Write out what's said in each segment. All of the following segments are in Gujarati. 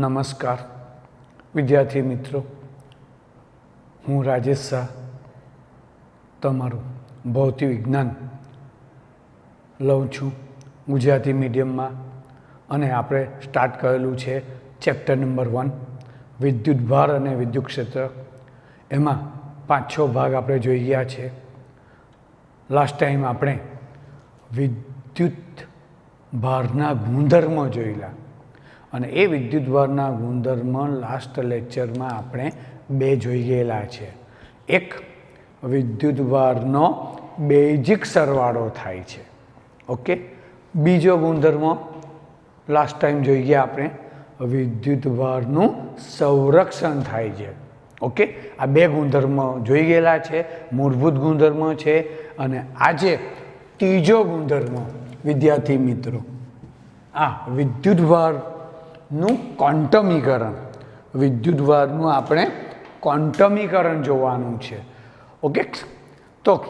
નમસ્કાર. વિદ્યાર્થી મિત્રો, હું રાજેશ શાહ. તમારું ભૌતિક વિજ્ઞાન લઉં છું ગુજરાતી મીડિયમમાં અને આપણે સ્ટાર્ટ કરેલું છે ચેપ્ટર નંબર વન વિદ્યુત ભાર અને વિદ્યુત ક્ષેત્ર. એમાં પાંચ છ ભાગ આપણે જોઈ ગયા છે. લાસ્ટ ટાઈમ આપણે વિદ્યુત ભારના ગુણધર્મો જોયેલા. અને એ વિદ્યુત ભારના ગુણધર્મ લાસ્ટ લેક્ચરમાં આપણે બે જોઈ ગયેલા છે. એક, વિદ્યુત ભારનો બેઝિક સરવાળો થાય છે. ઓકે? બીજો ગુણધર્મ લાસ્ટ ટાઈમ જોઈ ગયા આપણે, વિદ્યુત ભારનું સંરક્ષણ થાય છે. ઓકે? આ બે ગુણધર્મ જોઈ ગયેલા છે, મૂળભૂત ગુણધર્મ છે, અને આજે ત્રીજો ગુણધર્મ, વિદ્યાર્થી મિત્રો. આ વિદ્યુત ભારનું ક્વોન્ટમીકરણ. વિદ્યુતભારનું આપણે ક્વોન્ટમીકરણ જોવાનું છે. ઓકે? તો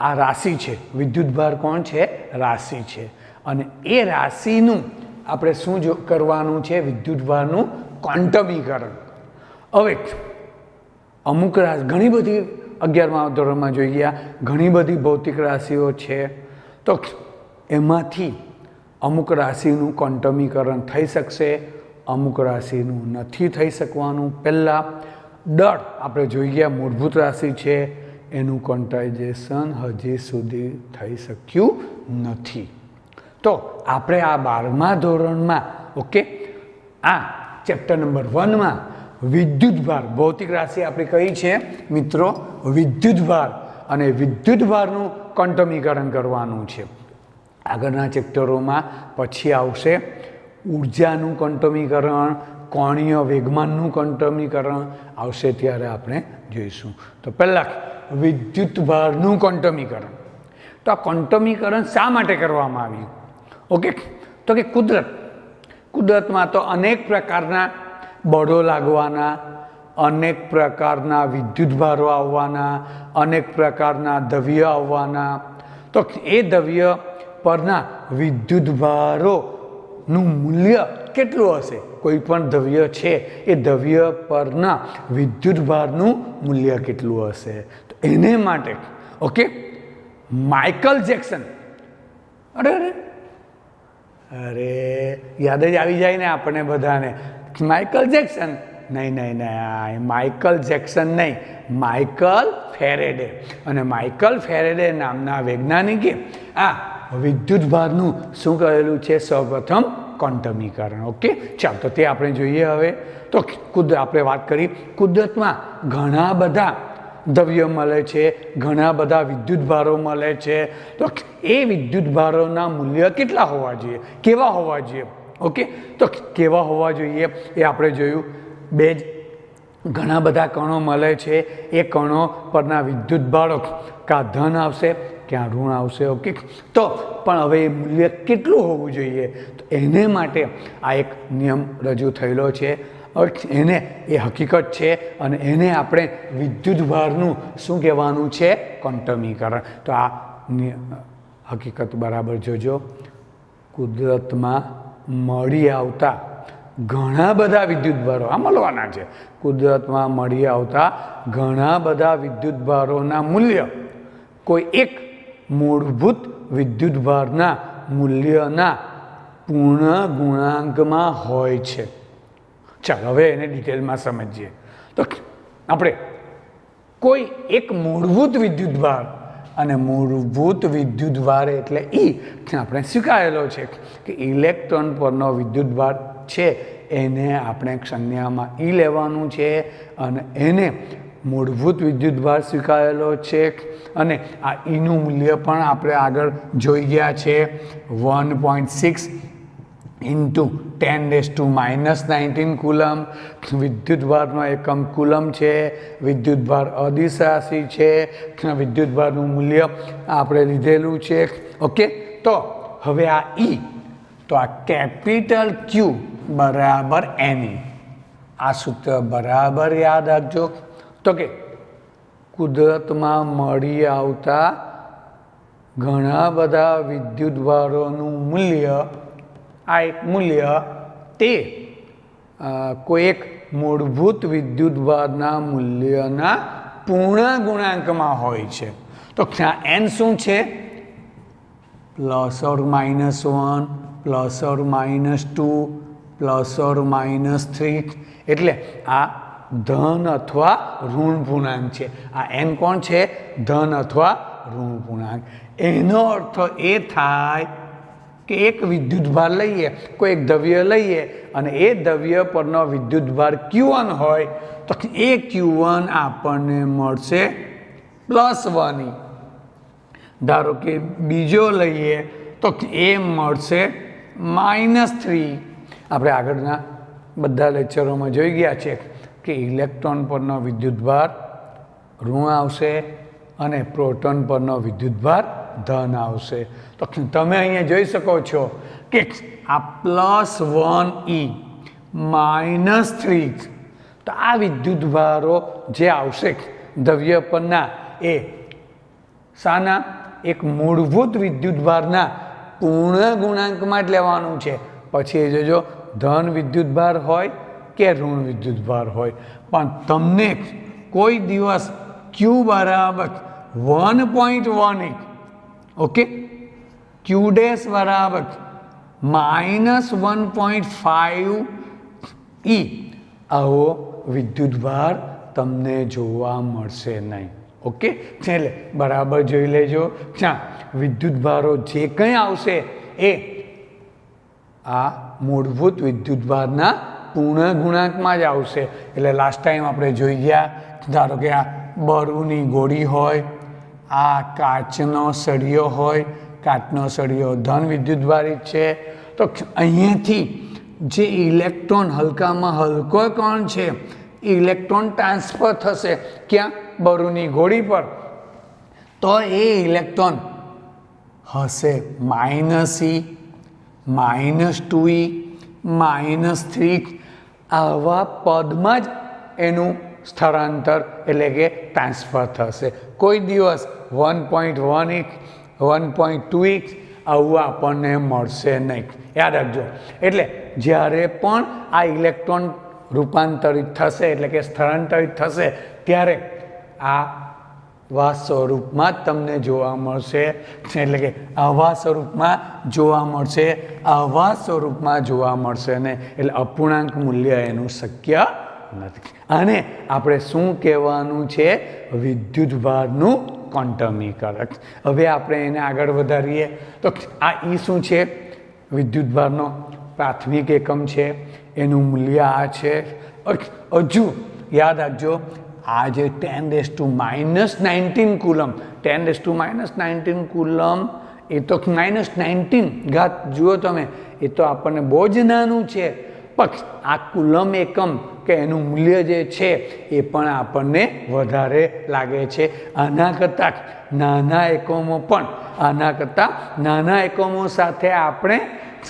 આ રાશિ છે. વિદ્યુતભાર કોણ છે? રાશિ છે. અને એ રાશિનું આપણે શું જો કરવાનું છે? વિદ્યુતભારનું ક્વોન્ટમીકરણ. હવે અમુક રાશિ, ઘણી બધી અગિયારમા ધોરણમાં જોઈ ગયા. ઘણી બધી ભૌતિક રાશિઓ છે. તો એમાંથી અમુક રાશિનું ક્વોન્ટમીકરણ થઈ શકશે. અમુક રાશિનું નથી થઈ શકવાનું. પહેલાં ડર આપણે જોઈ ગયા, મૂળભૂત રાશિ છે, એનું કોન્ટાઇજેશન હજી સુધી થઈ શક્યું નથી. તો આપણે આ બારમા ધોરણમાં, ઓકે, આ ચેપ્ટર નંબર વનમાં વિદ્યુત ભાર, ભૌતિક રાશિ આપણે કઈ છે? મિત્રો, વિદ્યુત ભાર અને વિદ્યુત ભારનું ક્વોન્ટમીકરણ કરવાનું છે. આગળના ચેપ્ટરોમાં પછી આવશે. ઉર્જાનું કંટમીકરણ કોણીય વેગમાનનું કંટમીકરણ આવશે ત્યારે આપણે જોઈશું. તો પહેલાં વિદ્યુત ભારનું ક્વોન્ટમીકરણ તો આ કંટમીકરણ શા માટે કરવામાં આવ્યું? ઓકે, તો કે કુદરત. કુદરતમાં તો અનેક પ્રકારના બળો લાગવાના, અનેક પ્રકારના વિદ્યુત ભારો આવવાના, અનેક પ્રકારના દ્રવ્ય આવવાના. તો એ દ્રવ્ય પરના વિદ્યુત ભારોનું મૂલ્ય કેટલું હશે? કોઈ પણ દ્રવ્ય છે એ દ્રવ્ય પરના વિદ્યુતભારનું મૂલ્ય કેટલું હશે? તો એને માટે, ઓકે? Michael Jackson. અરે અરે. અરે, યાદ જ આવી જાય ને આપણને બધાને. Michael Jackson. નહીં નહીં નહીં, માઇકલ જેક્સન નહીં. Michael Faraday. અને માઇકલ ફેરેડે નામના વૈજ્ઞાનિકે, આ વિદ્યુત ભારનું શું કહેલું છે? સૌપ્રથમ ક્વોન્ટમીકરણ ઓકે? ચાલો, તો તે આપણે જોઈએ હવે. તો કુદ, આપણે વાત કરી કુદરતમાં ઘણા બધા દ્રવ્ય મળે છે, ઘણા બધા વિદ્યુત ભારો મળે છે. તો એ વિદ્યુત ભારોના મૂલ્ય કેટલા હોવા જોઈએ? કેવા હોવા જોઈએ? ઓકે? તો કેવા હોવા જોઈએ એ આપણે જોયું. બે જ ઘણા બધા કણો મળે છે. એ કણો પરના વિદ્યુત ભારો કાં ધન આવશે ક્યાં ઋણ આવશે ઓકે તો પણ હવે એ મૂલ્ય કેટલું હોવું જોઈએ? તો એને માટે આ એક નિયમ રજૂ થયેલો છે. એને એ હકીકત છે અને એને આપણે વિદ્યુત ભારનું શું કહેવાનું છે? કોન્ટમીકરણ તો આ હકીકત બરાબર જોજો. કુદરતમાં મળી આવતા ઘણા બધા વિદ્યુત ભારો આ મળવાના છે. કુદરતમાં મળી આવતા ઘણા બધા વિદ્યુત ભારોના મૂલ્ય કોઈ એક મૂળભૂત વિદ્યુત ભારના મૂલ્યના પૂર્ણ ગુણાંકમાં હોય છે. ચાલો, હવે એને ડિટેલમાં સમજીએ. તો આપણે કોઈ એક મૂળભૂત વિદ્યુત ભાર અને મૂળભૂત વિદ્યુત ભાર એટલે ઈ આપણે સ્વીકારેલો છે કે ઇલેક્ટ્રોન પરનો વિદ્યુત ભાર છે, એને આપણે સંજ્ઞામાં ઈ લેવાનું છે અને એને મૂળભૂત વિદ્યુતભાર સ્વીકારેલો છે. અને આ ઈનું મૂલ્ય પણ આપણે આગળ જોઈ ગયા છે. One point six into ten raise to minus nineteen coulomb. વિદ્યુતભારનો એકમ કુલમ છે. વિદ્યુતભાર અદિશાસી છે. વિદ્યુતભારનું મૂલ્ય આપણે લીધેલું છે. ઓકે, તો હવે આ ઈ તો આ કેપિટલ ક્યુ બરાબર એની આ સૂત્ર બરાબર યાદ રાખજો. તો કે, કુદરતમાં મળી આવતા ઘણા બધા વિદ્યુત ભારોનું મૂલ્ય, આ એક મૂલ્ય તે કોઈ એક મૂળભૂત વિદ્યુતભારના મૂલ્યના પૂર્ણ ગુણાંકમાં હોય છે. તો એન શું છે? Plus or minus one, plus or minus two, plus or minus three. એટલે આ ધન અથવા ઋણ પૂર્ણાંક છે. આ એન કોણ છે? ધન અથવા ઋણ પૂર્ણાંક. એનો અર્થ એ થાય કે એક વિદ્યુતભાર લઈએ, કોઈ એક દ્રવ્ય લઈએ અને એ દ્રવ્ય પરનો વિદ્યુતભાર ક્યુવન હોય, તો એ ક્યુવન આપણને મળશે પ્લસ વન ધારો કે બીજો લઈએ, તો એ મળશે માઇનસ થ્રી આપણે આગળના બધા લેક્ચરોમાં જોઈ ગયા છે. કે ઇલેક્ટ્રોન પરનો વિદ્યુતભાર ઋણ આવશે અને પ્રોટોન પરનો વિદ્યુતભાર ધન આવશે. તો તમે અહીંયા જોઈ શકો છો કે આ plus one e minus three તો આ વિદ્યુતભારો જે આવશે દ્રવ્ય પરના એ શાના એક મૂળભૂત વિદ્યુતભારના પૂર્ણ ગુણાંકમાં જ લેવાનું છે. પછી એ જોજો, ધન વિદ્યુતભાર હોય કે ઋણ વિદ્યુતભાર હોય. પણ તમને કોઈ દિવસ ક્યુ બરાબર વન પોઈન્ટ વન એક, ઓકે? ક્યુ ડેશ બરાબર minus one point five e આવો વિદ્યુતભાર તમને જોવા મળશે નહીં, ઓકે? એટલે બરાબર જોઈ લેજો. ક્યાં વિદ્યુતભારો જે કંઈ આવશે એ આ મૂળભૂત વિદ્યુતભારના પૂર્ણ ગુણાંકમાં જ આવશે. એટલે લાસ્ટ ટાઈમ આપણે જોઈ ગયા, ધારો કે આ બરુની ગોળી હોય, આ કાચનો સળિયો હોય, કાચનો સળિયો ધન વિદ્યુતભારિત છે. તો અહીંયાથી જે ઇલેક્ટ્રોન હલકામાં હલકો કોણ છે? ઇલેક્ટ્રોન ટ્રાન્સફર થશે ક્યાં? બરુની ગોળી પર. તો એ ઇલેક્ટ્રોન હશે minus e minus two e minus three આવા પદમાં જ એનું સ્થળાંતર એટલે કે ટ્રાન્સફર થશે. કોઈ દિવસ વન પોઈન્ટ વન ઇક વન પોઈન્ટ ટુ ઇક આવું આપણને મળશે નહીં. યાદ રાખજો. એટલે જ્યારે પણ આ ઇલેક્ટ્રોન રૂપાંતરિત થશે એટલે કે સ્થળાંતરિત થશે, ત્યારે આ આવા સ્વરૂપમાં તમને જોવા મળશે. એટલે કે આવા સ્વરૂપમાં જોવા મળશે. આવા સ્વરૂપમાં જોવા મળશે ને એટલે અપૂર્ણાંક મૂલ્ય એનું શક્ય નથી. અને આપણે શું કહેવાનું છે? વિદ્યુતભારનું ક્વોન્ટમીકરક હવે આપણે એને આગળ વધારીએ. તો આ ઈ શું છે? વિદ્યુતભારનો પ્રાથમિક એકમ છે. એનું મૂલ્ય આ છે. હજુ યાદ રાખજો. આ જે ten raise to minus nineteen coulomb. Ten raise to minus nineteen coulomb, એ તો માઇનસ નાઇન્ટીન ઘાત જુઓ તમે, એ તો આપણને બહુ જ નાનું છે. પક્ષ, આ કુલમ એકમ કે એનું મૂલ્ય જે છે, એ પણ આપણને વધારે લાગે છે. આના કરતાં નાના એકમો પણ, આના કરતાં નાના એકમો સાથે આપણે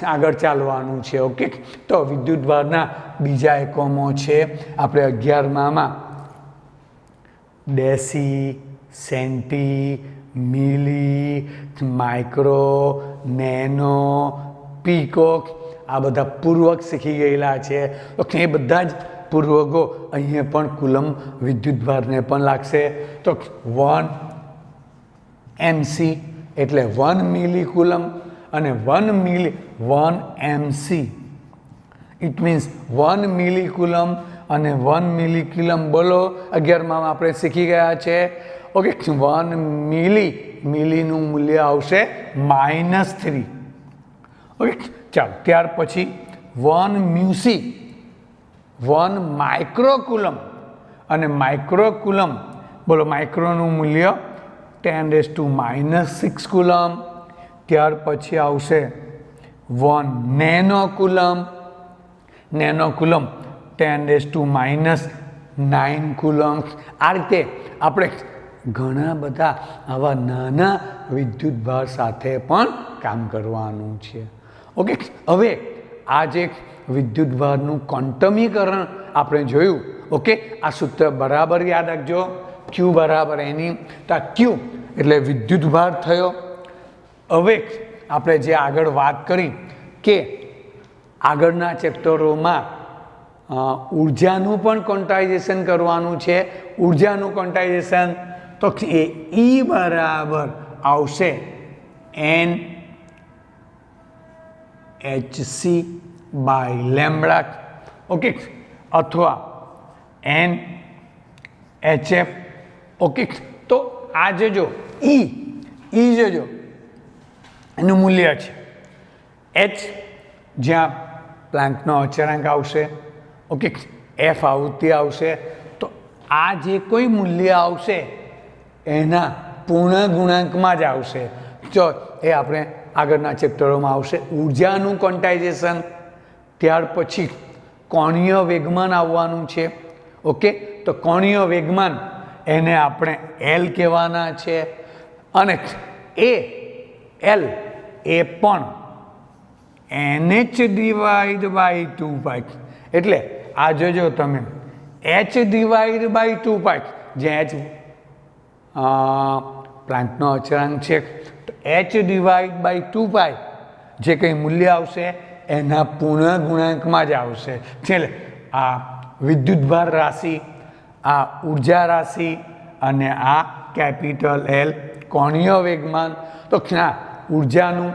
આગળ ચાલવાનું છે, ઓકે? તો વિદ્યુતભારના બીજા એકમો છે. આપણે અગિયારમામાં deci, centi, milli, micro, nano, pico, આ બધા પૂર્વક શીખી ગયેલા છે. તો એ બધા જ પૂર્વકો અહીંયા પણ કુલમ વિદ્યુતભારને પણ લાગશે. તો વન એમસી એટલે વન મિલી કુલમ અને one milli one MC. It means one milli coulomb અને વન મિલી બોલો, અગિયારમાં આપણે શીખી ગયા છે. ઓકે વન મિલી, મિલીનું મૂલ્ય આવશે માઇનસ થ્રી ઓકે ચાલો, ત્યાર પછી વન મ્યુસી, વન માઇક્રોકુલમ અને માઇક્રોકુલમ. બોલો, માઇક્રોનું મૂલ્ય ten raise to minus six coulomb. ત્યાર પછી આવશે one nanocoulomb. Nanocoulomb ten days to minus nine coulombs આ રીતે આપણે ઘણા બધા આવા નાના વિદ્યુતભાર સાથે પણ કામ કરવાનું છે. ઓકે હવે આ જે વિદ્યુતભારનું ક્વોન્ટમીકરણ આપણે જોયું. ઓકે આ સૂત્ર બરાબર યાદ રાખજો. ક્યુ બરાબર એની. તો ક્યુ એટલે વિદ્યુતભાર થયો. હવે આપણે જે આગળ વાત કરી કે આગળના ચેપ્ટરોમાં ઉર્જાનું પણ ક્વોન્ટાઇઝેશન કરવાનું છે. ઉર્જાનું ક્વોન્ટાઇઝેશન તો એ ઈ બરાબર આવશે N H C by lambda okay અથવા એન એચ એફ ઓકે તો આ જોજો ઈ ઈ જોજો એનું મૂલ્ય છે. એચ જ્યાં પ્લાન્ટનો અચરાંક આવશે. ઓકે એફ આવૃત્તિ આવશે તો આ જે કોઈ મૂલ્ય આવશે, એના પૂર્ણ ગુણાંકમાં જ આવશે. જો એ આપણે આગળના ચેપ્ટરોમાં આવશે. ઉર્જાનું ક્વોન્ટાઇઝેશન ત્યાર પછી કોણીય વેગમાન આવવાનું છે. ઓકે, તો કોણીય વેગમાન એને આપણે એલ કહેવાના છે. અને એ એલ એ પણ NH divide by two by એટલે આ જોજો તમે. H divide by two pi જે એચ પ્લાન્ટનો અચળાંક છે. તો H divide by two pi જે કંઈ મૂલ્ય આવશે, એના પૂર્ણ ગુણાંકમાં જ આવશે. છેલ્લે આ વિદ્યુતભાર રાશિ, આ ઊર્જા રાશિ અને આ કેપિટલ એલ કોણીય વેગમાન. તો ક્યાં ઉર્જાનું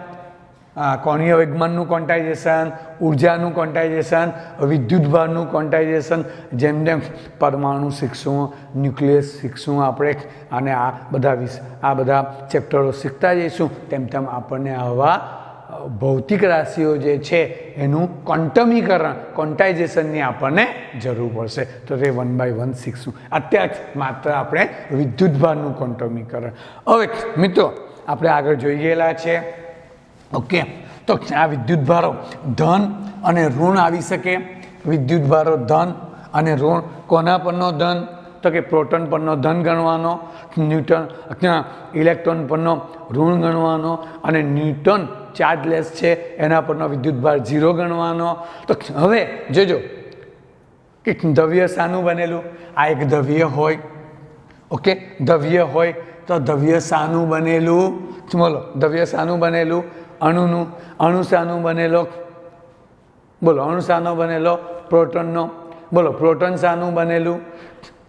કોણીય વેગમાનનું ક્વોન્ટાઇઝેશન ઉર્જાનું ક્વોન્ટાઇઝેશન વિદ્યુતભારનું ક્વોન્ટાઇઝેશન જેમ જેમ પરમાણુ શીખશું ન્યુક્લિયસ શીખશું આપણે, અને આ બધા આ બધા ચેપ્ટરો શીખતા જઈશું, તેમ તેમ આપણને આવા ભૌતિક રાશિઓ જે છે, એનું ક્વોન્ટમીકરણ ક્વોન્ટાઇઝેશનની આપણને જરૂર પડશે. તો તે વન બાય વન શીખશું. અત્યારે માત્ર આપણે વિદ્યુતભારનું ક્વોન્ટમીકરણ હવે મિત્રો, આપણે આગળ જોઈ ગયેલા છે. ઓકે. તો આ વિદ્યુતભારો ધન અને ઋણ આવી શકે. વિદ્યુતભારો ધન અને ઋણ કોના પરનો ધન? તો કે પ્રોટોન પરનો ધન ગણવાનો, ન્યૂટન ઇલેક્ટ્રોન પરનો ઋણ ગણવાનો અને ન્યૂટન ચાર્જલેસ છે, એના પરનો વિદ્યુતભાર ઝીરો ગણવાનો. તો હવે જોજો કે દ્રવ્ય શાનું બનેલું? આ એક દ્રવ્ય હોય. ઓકે? દ્રવ્ય હોય તો દ્રવ્ય શાનું બનેલું. બોલો, દ્રવ્ય શાનું બનેલું. અણુનું અણુ શાનું બનેલો, બોલો અણુ શાનો બનેલો પ્રોટોનનો, બોલો પ્રોટોન શાનું બનેલું,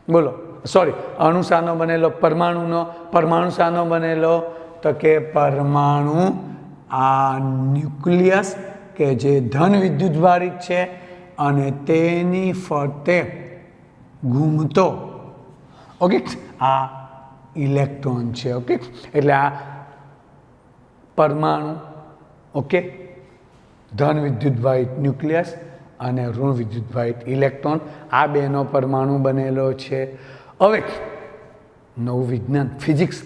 બોલો સોરી અણુ શાનો બનેલો પરમાણુનો પરમાણુ શાનો બનેલો, તો કે પરમાણુ આ ન્યુક્લિયસ કે જે ધન વિદ્યુતભારિત છે અને તેની ફરતે ઘૂમતો ઓકે આ ઇલેક્ટ્રોન છે ઓકે એટલે આ પરમાણુ ઓકે? ધન વિદ્યુતભારિત ન્યુક્લિયસ અને ઋણ વિદ્યુતભારિત ઇલેક્ટ્રોન. આ બેનો પરમાણુ બનેલો છે. હવે, નવું વિજ્ઞાન, ફિઝિક્સ.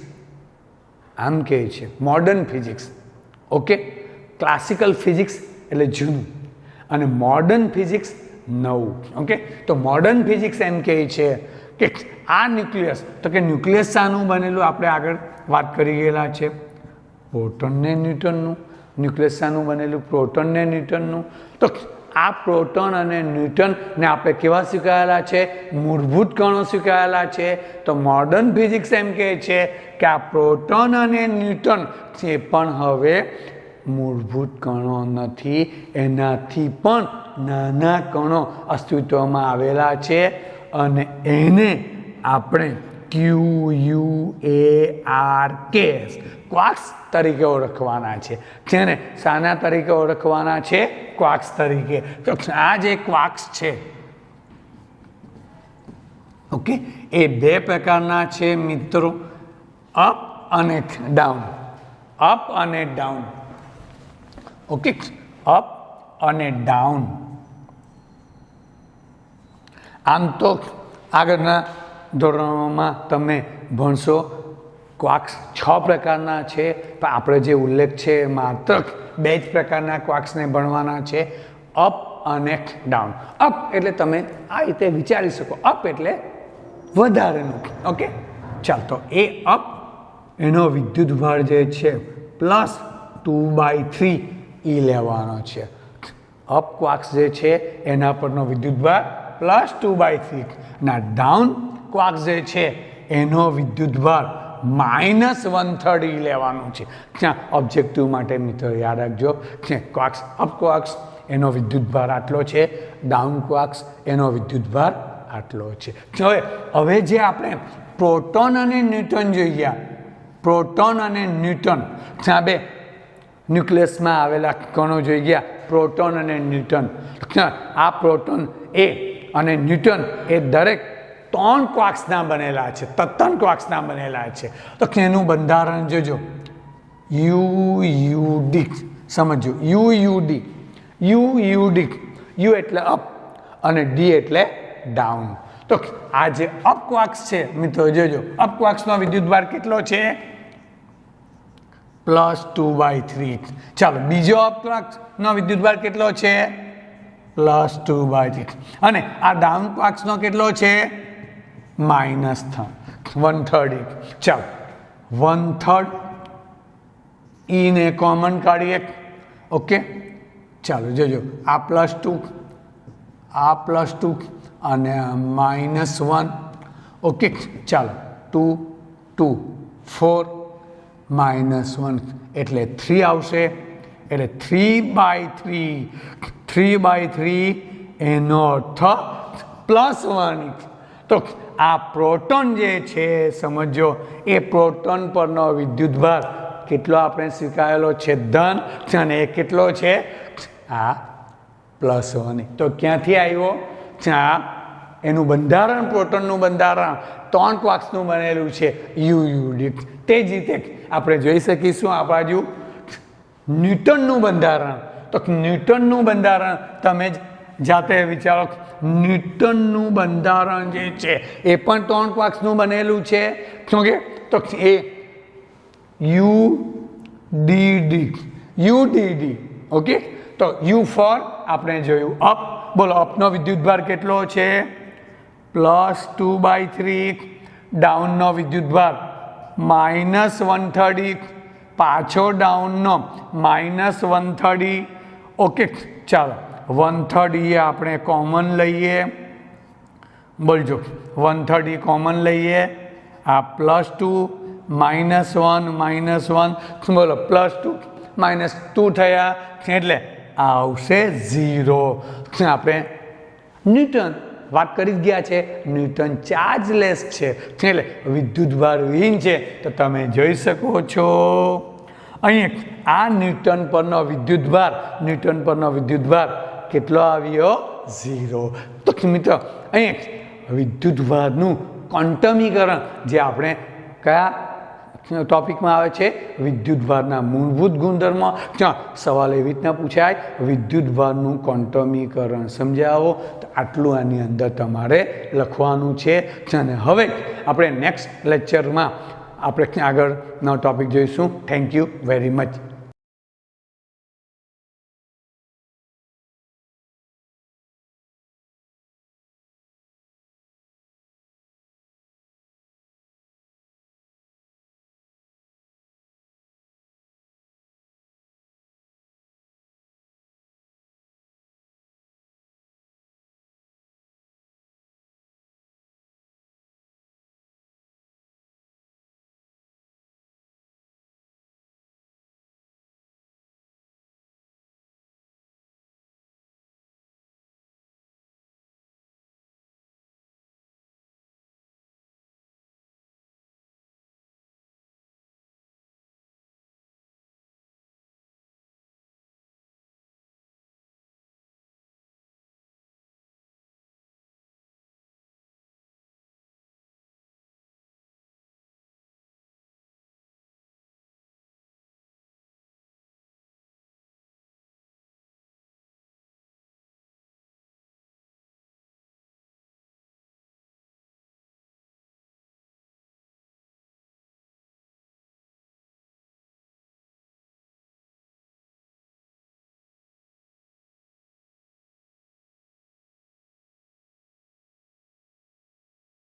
આમ કહે છે modern physics okay? Classical physics એટલે જૂનું. અને મોડર્ન ફિઝિક્સ નવું. ઓકે? તો મોડર્ન ફિઝિક્સ એમ કહે છે કે આ ન્યુક્લિયસ તો કે ન્યુક્લિયસ શાનું બનેલું આપણે આગળ વાત કરી ગયેલા છે. પ્રોટોન ને ન્યૂટનનું. ન્યુક્લિયસ બનેલું પ્રોટોન ને ન્યૂટનનું. તો આ પ્રોટોન અને ન્યૂટનને આપણે કેવા સ્વીકારેલા છે? મૂળભૂત કણો સ્વીકારેલા છે. તો મોડર્ન ફિઝિક્સ એમ કહે છે કે આ પ્રોટોન અને ન્યૂટન એ પણ હવે મૂળભૂત કણો નથી. એનાથી પણ નાના કણો અસ્તિત્વમાં આવેલા છે. અને એને આપણે ક્યુ યુ એ આર કે ક્વાક્સ તરીકે ઓળખવાના છે. જેને શાના તરીકે ઓળખવાના છે? ક્વાક્સ તરીકે. તો આ જે ક્વાક્સ છે, ઓકે, એ બે પ્રકારના છે મિત્રો. અપ અને ડાઉન અપ અને ડાઉન ઓકે અપ અને ડાઉન આમ તો આગળના ધોરણોમાં તમે ભણશો, ક્વાક્સ છ પ્રકારના છે. પણ આપણે જે ઉલ્લેખ છે માત્ર બે જ પ્રકારના ક્વાક્સને ભણવાના છે. અપ અને ડાઉન. અપ એટલે તમે આ રીતે વિચારી શકો. અપ એટલે વધારેનું. ઓકે ચાલ, તો એ અપ, એનો વિદ્યુતભાર જે છે, પ્લસ ટુ બાય થ્રી એ લેવાનો છે. અપ ક્વાક્સ જે છે, એના પરનો વિદ્યુતભાર પ્લસ ટુ બાય થ્રી. ના, ડાઉન ક્વાક્સ જે છે, એનો વિદ્યુતભાર માઇનસ વન થર્ડ લેવાનું છે. ક્યાં? ઓબ્જેક્ટિવ માટે મિત્રો યાદ રાખજો. ક્વાક્સ અપ ક્વાક્સ એનો વિદ્યુતભાર આટલો છે. ડાઉન ક્વાક્સ એનો વિદ્યુતભાર આટલો છે. હવે હવે જે આપણે પ્રોટોન અને ન્યૂટન જોઈ ગયા. પ્રોટોન અને ન્યૂટન. ત્યાં બે? ન્યુક્લિયસમાં આવેલા કણો જોઈ ગયા. પ્રોટોન અને ન્યૂટન. આ પ્રોટોન એ અને ન્યૂટન એ દરેક ત્રણ ક્વાક્સના બનેલા છે તત્તન ક્વાક્સના બનેલા છે. તો એનું બંધારણ જોજો? યુ યુ ડી સમજો U U D U U D U એટલે અપ અને ડી એટલે ડાઉન. તો આ જે અપ ક્વાક્સ છે, મિત્રો, જોજો. અપ ક્વાક્સનો વિદ્યુતભાર કેટલો છે? Plus two by three. ચાલો, બીજો અપક્વાક્સનો વિદ્યુતભાર કેટલો છે? Plus two by three. અને આ ડાઉન ક્વાક્સનો કેટલો છે? માઇનસ વન થર્ડ એક. ચાલો. વન થર્ડ ઈને કોમન કાઢીએ ઓકે ચાલો, જોજો. આ પ્લસ ટુ આ પ્લસ ટુ અને માઇનસ વન ઓકે ચાલો. Two two four minus one એટલે થ્રી આવશે. એટલે three by three three by three એનો અર્થ પ્લસ વન તો આ પ્રોટોન જે છે સમજો એ પ્રોટોન પરનો વિદ્યુતભાર કેટલો આપણે સ્વીકારેલો છે ધન અને એ કેટલો છે? આ પ્લસ વન. તો ક્યાંથી આવ્યો? આ એનું બંધારણ, પ્રોટોનનું બંધારણ, ત્રણ ક્વાક્સનું બનેલું છે, યુ યુ તે જ રીતે આપણે જોઈ શકીશું આ બાજુ. ન્યૂટનનું બંધારણ. તો ન્યૂટનનું બંધારણ તમે જ જાતે વિચારો ન્યૂટનનું બંધારણ જે છે, એ પણ ત્રણ ક્વાક્સનું બનેલું છે. શું કે? તો એ U D D. U D D. Okay? તો યુ ફોર આપણે જોયું. અપ. બોલો, અપનો વિદ્યુતભાર કેટલો છે? Plus two by three. ડાઉનનો વિદ્યુતભાર માઇનસ વન થર્ટી. પાછો ડાઉનનો માઇનસ વન થર્ટી. ઓકે, ચાલો. વન થર્ડ ઈ આપણે કોમન લઈએ. બોલજો. વન થર્ડ થર્ટી કોમન લઈએ. આ plus two, minus one minus one. બોલો? પ્લસ ટુ, માઇનસ ટુ થયા. એટલે આવશે ઝીરો. આપણે? ન્યૂટન. વાત કરી જ ગયા છે. ન્યૂટન ચાર્જલેસ છે. એટલે વિદ્યુતભાર વિહીન છે. તો તમે જોઈ શકો છો. અહીં આ ન્યૂટન પરનો વિદ્યુતભાર ન્યૂટન પરનો વિદ્યુતભાર કેટલો આવ્યો? ઝીરો તો મિત્રો અહીં વિદ્યુતવાદનું ક્વોન્ટમીકરણ જે આપણે કયા ટોપિકમાં આવે છે? વિદ્યુતભારના મૂળભૂત ગુણધર્મો. ક્યાં સવાલ એવી રીતના પૂછાય વિદ્યુતભારનું ક્વોન્ટમીકરણ સમજાવો, તો આટલું આની અંદર તમારે લખવાનું છે. અને હવે આપણે નેક્સ્ટ લેક્ચરમાં આપણે આગળનો ટોપિક જોઈશું? Thank you very much